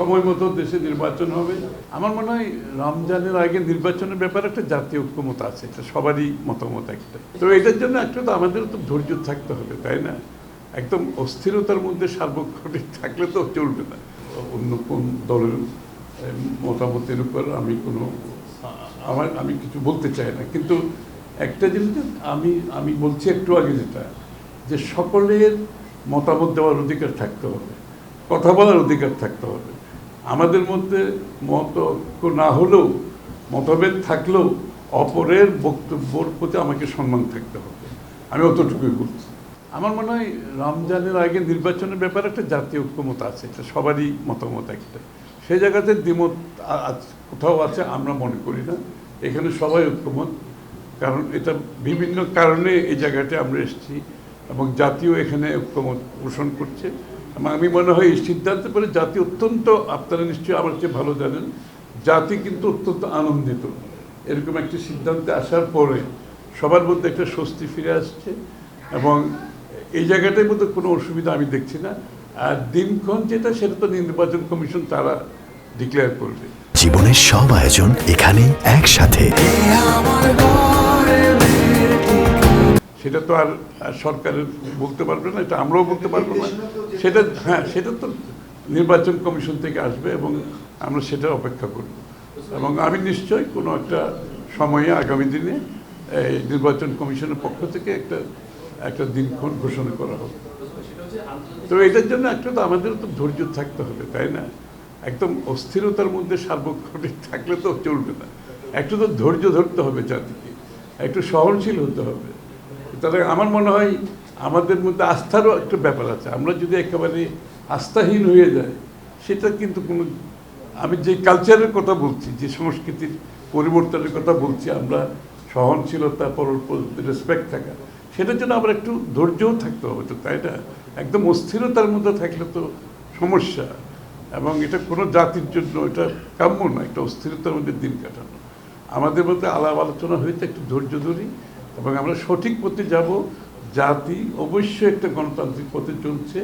সময় মতো দেশে নির্বাচন হবে। আমার মনে হয় রমজানের আগে নির্বাচনের ব্যাপারে একটা জাতীয় ঐক্যমত আছে এটা সবারই মতামত একটা। তো এটার জন্য একটু তো আমাদের তো ধৈর্য থাকতে হবে, তাই না? একদম অস্থিরতার মধ্যে সার্বক্ষণিক থাকলে তো চলবে না। অন্য কোন দলের মতামতের উপর আমি কোনো, আমার, আমি কিছু বলতে চাই না। কিন্তু একটা জিনিস আমি আমি বলছি একটু আগে যেটা, যে সকলের মতামত দেওয়ার অধিকার থাকতে হবে, কথা বলার অধিকার থাকতে হবে। আমাদের মধ্যে মতক্য না হলেও, মতভেদ থাকলেও অপরের বক্তব্যর প্রতি আমাকে সম্মান থাকতে হবে। আমি অতটুকুই বলছি। আমার মনে হয় রমজানের আগে নির্বাচনের ব্যাপারে একটা জাতীয় ঐক্যমত আছে, এটা সবারই মতামত একটা। সেই জায়গাতে দ্বিমত কোথাও আছে আমরা মনে করি না। এখানে সবাই ঐক্যমত, কারণ এটা বিভিন্ন কারণে এই জায়গাটা আমরা এসেছি এবং জাতীয় এখানে ঐক্যমত পোষণ করছে। এবং আমি মনে হয় এই সিদ্ধান্তের পরে জাতি অত্যন্ত আপনারা নিশ্চয়ই আমার চেয়ে ভালো জানেন জাতি কিন্তু অত্যন্ত আনন্দিত। এরকম একটি সিদ্ধান্তে আসার পরে সবার মধ্যে একটা স্বস্তি ফিরে আসছে এবং এই জায়গাটার মধ্যে কোনো অসুবিধা আমি দেখছি না। আর দিনক্ষণ যেটা সেটা তো নির্বাচন কমিশন তারা ডিক্লেয়ার করবে। জীবনের সব আয়োজন এখানে একসাথে। সেটা তো আর সরকারের বলতে পারবে না, এটা আমরাও বলতে পারব না। সেটা হ্যাঁ সেটা তো নির্বাচন কমিশন থেকে আসবে এবং আমরা সেটা অপেক্ষা করব। এবং আমি নিশ্চয়ই কোনো একটা সময়ে আগামী দিনে এই নির্বাচন কমিশনের পক্ষ থেকে একটা একটা দিনক্ষণ ঘোষণা করা হবে তো এটার জন্য একটা তো আমাদের তো ধৈর্য থাকতে হবে, তাই না? একদম অস্থিরতার মধ্যে সার্বক্ষণিক থাকলে তো চলবে না। একটু তো ধৈর্য ধরতে হবে জাতিকে, একটু সহনশীল হতে হবে। তাহলে আমার মনে হয় আমাদের মধ্যে আস্থারও একটা ব্যাপার আছে। আমরা যদি একেবারে আস্থাহীন হয়ে যাই, সেটা কিন্তু কোনো, আমি যে কালচারের কথা বলছি, যে সংস্কৃতির পরিবর্তনের কথা বলছি, আমরা সহনশীলতা পরর রেসপেক্ট থাকা, সেটার জন্য আমরা একটু ধৈর্যও থাকতে হবে তো, তাই না? একদম অস্থিরতার মধ্যে থাকলে তো সমস্যা। এবং এটা কোনো জাতির জন্য এটা কাম্য না একটা অস্থিরতার মধ্যে দিন কাটানো। আমাদের মধ্যে আলাপ আলোচনা হয়েছে, একটু ধৈর্য ধরি। এবং আমরা সঠিক পথে যাব। জাতি অবশ্যই একটা গণতান্ত্রিক পথে চলছে।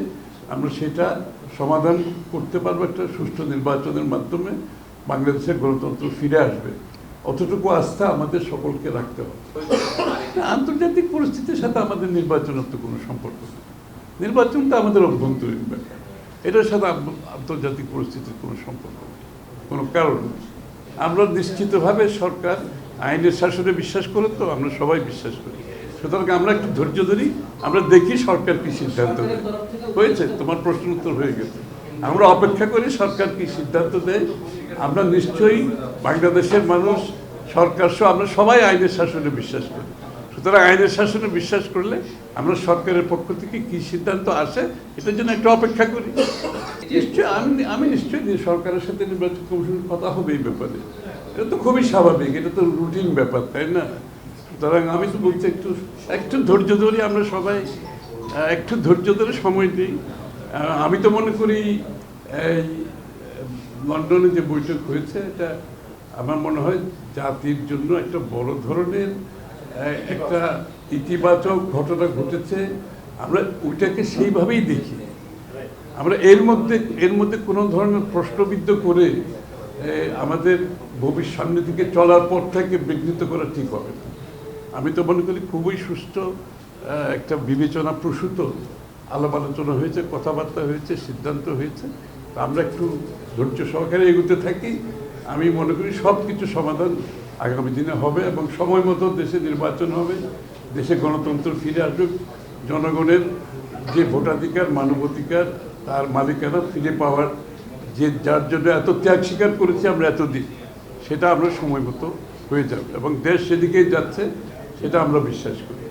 আমরা সেটা সমাধান করতে পারব একটা সুষ্ঠু নির্বাচনের মাধ্যমে। বাংলাদেশের গণতন্ত্র ফিরে আসবে। অতটুকু আস্থা আমাদের সকলকে রাখতে হবে। আন্তর্জাতিক পরিস্থিতির সাথে আমাদের নির্বাচনের তো কোনো সম্পর্ক নেই। নির্বাচনটা আমাদের অভ্যন্তরীণ ব্যাপার। এটার সাথে আন্তর্জাতিক পরিস্থিতির কোনো সম্পর্ক নেই। কোনো কারণ আমরা নিশ্চিতভাবে সরকার আইনের শাসনে বিশ্বাস করে তো, আমরা সবাই বিশ্বাস করি। সুতরাং আমরা একটু ধৈর্য ধরি, আমরা দেখি সরকার কি সিদ্ধান্ত নেয়। হয়েছে, তোমার প্রশ্ন উত্তর হয়ে গেছে। আমরা অপেক্ষা করি সরকার কি সিদ্ধান্ত দেয়। আমরা নিশ্চয়ই বাংলাদেশের মানুষ, সরকার সহ আমরা সবাই আইনের শাসনে বিশ্বাস করি। সুতরাং আইনের শাসনে বিশ্বাস করলে আমরা সরকারের পক্ষ থেকে কি সিদ্ধান্ত আসে, এটার জন্য একটু অপেক্ষা করি। নিশ্চয়ই, আমি আমি নিশ্চয়ই সরকারের সাথে নির্বাচন কমিশনের কথা হবে এই ব্যাপারে। এটা তো খুবই স্বাভাবিক, এটা তো রুটিন ব্যাপার, তাই না? সুতরাং আমি তো বলছি একটু একটু ধৈর্য ধরে আমরা সবাই একটু ধৈর্য ধরে সময় দিই। আমি তো মনে করি, এই, লন্ডনে যে বৈঠক হয়েছে, এটা আমার মনে হয় জাতির জন্য একটা বড় ধরনের একটা ইতিবাচক ঘটনা ঘটেছে। আমরা ওইটাকে সেইভাবেই দেখি। আমরা এর মধ্যে এর মধ্যে কোনো ধরনের প্রশ্নবিদ্ধ করে আমাদের ভবিষ্যৎ সামনে দিকে চলার পর থেকে বিঘ্নিত করা ঠিক হবে না। আমি তো মনে করি খুবই সুস্থ একটা বিবেচনা প্রসূত আলাপ আলোচনা হয়েছে, কথাবার্তা হয়েছে, সিদ্ধান্ত হয়েছে। আমরা একটু ধৈর্য সহকারে এগোতে থাকি। আমি মনে করি সব কিছু সমাধান আগামী দিনে হবে এবং সময় মতো দেশে নির্বাচন হবে, দেশে গণতন্ত্র ফিরে আসবে জনগণের যে ভোটাধিকার, মানবাধিকার, তার মালিকানা ফিরে পাওয়ার যে যার জন্য এত ত্যাগ স্বীকার করেছি আমরা এতদিন, সেটা আমরা সময় মতো হয়ে যাবে। এবং দেশ সেদিকেই যাচ্ছে, সেটা আমরা বিশ্বাস করি।